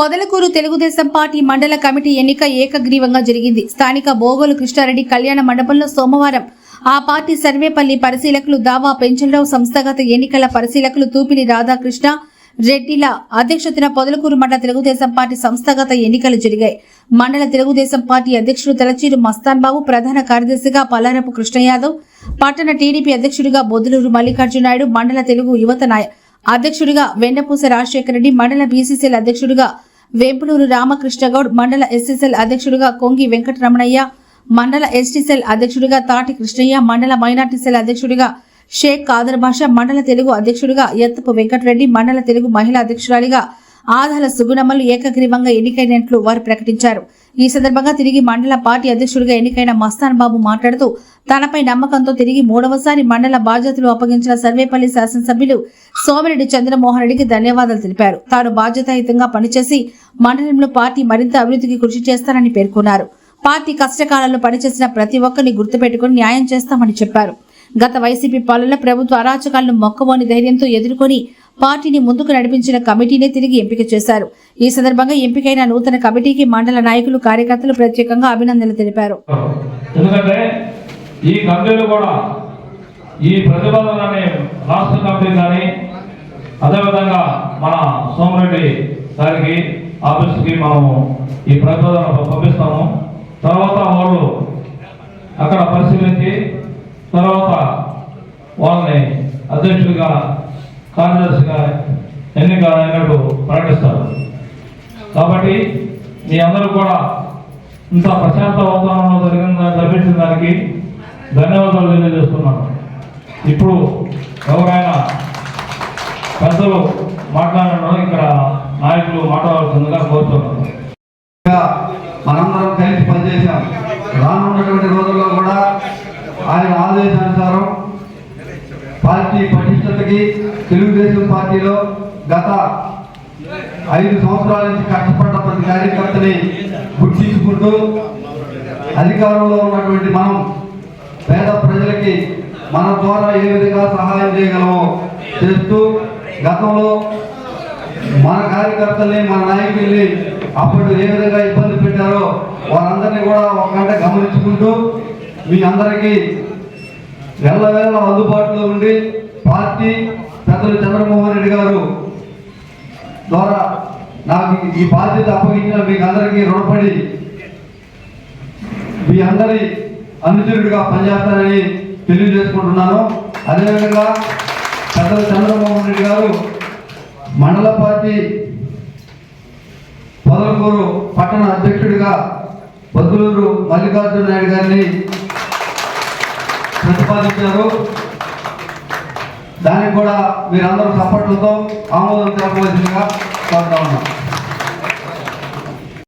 Podalakuru Telugu Desam party మండల committee ఎన్నిక ఏకగ్రీవంగా జరిగింది. స్థానిక బోగోలు కృష్ణారెడ్డి కళ్యాణ మండపంలో సోమవారం ఆ పార్టీ సర్వేపల్లి పరిశీలకులు దావా పెంచలరావు సంస్థాగత ఎన్నికల పరిశీలకులు తూపిని రాధాకృష్ణ రెడ్డిల అధ్యక్షతన పొదలకూరు మండల తెలుగుదేశం పార్టీ సంస్థాగత ఎన్నికలు జరిగాయి. మండల తెలుగుదేశం పార్టీ అధ్యక్షుడు తలచీరు మస్తాన్ బాబు ప్రధాన కార్యదర్శిగా పల్లారపు కృష్ణ యాదవ్ పట్టణ టీడీపీ అధ్యక్షుడిగా బొద్దులూరు మల్లికార్జున నాయుడు మండల తెలుగు యువత నాయ అధ్యక్షుడిగా వెన్నపూస రాజశేఖర రెడ్డి మండల బీసీసీఎల్ అధ్యక్షుడిగా వేపులూరు రామకృష్ణ గౌడ్ మండల ఎస్ఎస్ఎల్ అధ్యక్షుడిగా కొంగి వెంకటరమణయ్య మండల ఎస్టీసెల్ అధ్యక్షుడిగా తాటి కృష్ణయ్య మండల మైనార్టీ సెల్ అధ్యక్షుడిగా షేక్ కాదర్ భాష మండల తెలుగు అధ్యక్షుడిగా ఎత్తపు వెంకటరెడ్డి మండల తెలుగు మహిళా అధ్యక్షురాలిగా ఆదాల సుగుణమ్మలు ఏకగ్రీవంగా ఎన్నికైనట్లు వారు ప్రకటించారు. ఈ సందర్భంగా తిరిగి మండల పార్టీ అధ్యక్షుడిగా ఎన్నికైన మస్తాన్ బాబు మాట్లాడుతూ తనపై నమ్మకంతో తిరిగి మూడవసారి మండల బాధ్యతలు అప్పగించిన సర్వేపల్లి శాసనసభ్యులు సోమిరెడ్డి చంద్రమోహన్ రెడ్డికి ధన్యవాదాలు తెలిపారు. తాను బాధ్యతాయుతంగా పనిచేసి మండలంలో పార్టీ మరింత అభివృద్ధికి కృషి చేస్తానని పేర్కొన్నారు. పార్టీ కష్టకాలంలో పనిచేసిన ప్రతి ఒక్కరిని గుర్తుపెట్టుకుని న్యాయం చేస్తామని చెప్పారు. గత వైసీపీ పాలనలో ప్రభుత్వ అరాచకాలను మొక్కవోని ధైర్యంతో ఎదుర్కొని పార్టీని ముందుకు నడిపించిన కమిటీనే తిరిగి ఎంపిక చేశారు. ఈ సందర్భంగా ఎంపికైన నూతన కమిటీకి మండల నాయకులు కార్యకర్తలు ప్రత్యేకంగా అభినందనలు తెలిపారు. ఎందుకంటే ఈ కమిటీలు కూడా ఈ ప్రతిపాదనని రాష్ట్ర కమిటీ కానీ అదేవిధంగా మన సోమరెడ్డి గారికి ఆఫీస్కి మనము ఈ ప్రతిపాదన పంపిస్తాము. తర్వాత వాళ్ళు అక్కడ పరిశీలించి తర్వాత వాళ్ళని అధ్యక్షుడిగా కార్యదర్శిగా ఎన్నిక అయినట్టు ప్రకటిస్తారు. కాబట్టి మీ అందరూ కూడా ఇంత ప్రశాంత వాతావరణంలో జరిగిన లభించిన దానికి ధన్యవాదాలు తెలియజేస్తున్నాను. ఇప్పుడు ఎవరైనా పెద్దలు మాట్లాడడం ఇక్కడ నాయకులు మాట్లాడాల్సిందిగా కోరుతున్నాను. మనందరం కలిసి పనిచేశాం. రానున్నటువంటి రోజుల్లో కూడా ఆయన ఆదేశానుసారం పార్టీ పటిష్టతకి తెలుగుదేశం పార్టీలో గత ఐదు సంవత్సరాల నుంచి కష్టపడ్డ ప్రతి కార్యకర్తని గుర్తించుకుంటూ అధికారంలో ఉన్నటువంటి మనం పేద ప్రజలకి మన ద్వారా ఏ విధంగా సహాయం చేయగలమో చేస్తూ గతంలో మన కార్యకర్తల్ని మన నాయకుల్ని అప్పుడు ఏ విధంగా ఇబ్బంది పెట్టారో వారందరినీ కూడా ఒక గంట గమనించుకుంటూ మీ అందరికీ ఎల్లవేళ అందుబాటులో ఉండి పెద్దలు చంద్రమోహన్ రెడ్డి గారు ద్వారా నాకు ఈ బాధ్యత అప్పగించిన మీకు అందరికీ రుణపడి మీ అందరి అనుచరుడిగా పనిచేస్తానని తెలియజేసుకుంటున్నాను. అదేవిధంగా పెద్దలు చంద్రమోహన్ రెడ్డి గారు మండల పార్టీ పొదలకూరు పట్టణ అధ్యక్షుడిగా బద్దులూరు మల్లికార్జున నాయుడు గారిని ప్రతిపాదించారు. దానికి కూడా మీరందరూ సపోర్ట్లతో ఆమోదం తెలపవలసిందిగా కోరుతా ఉన్నాం.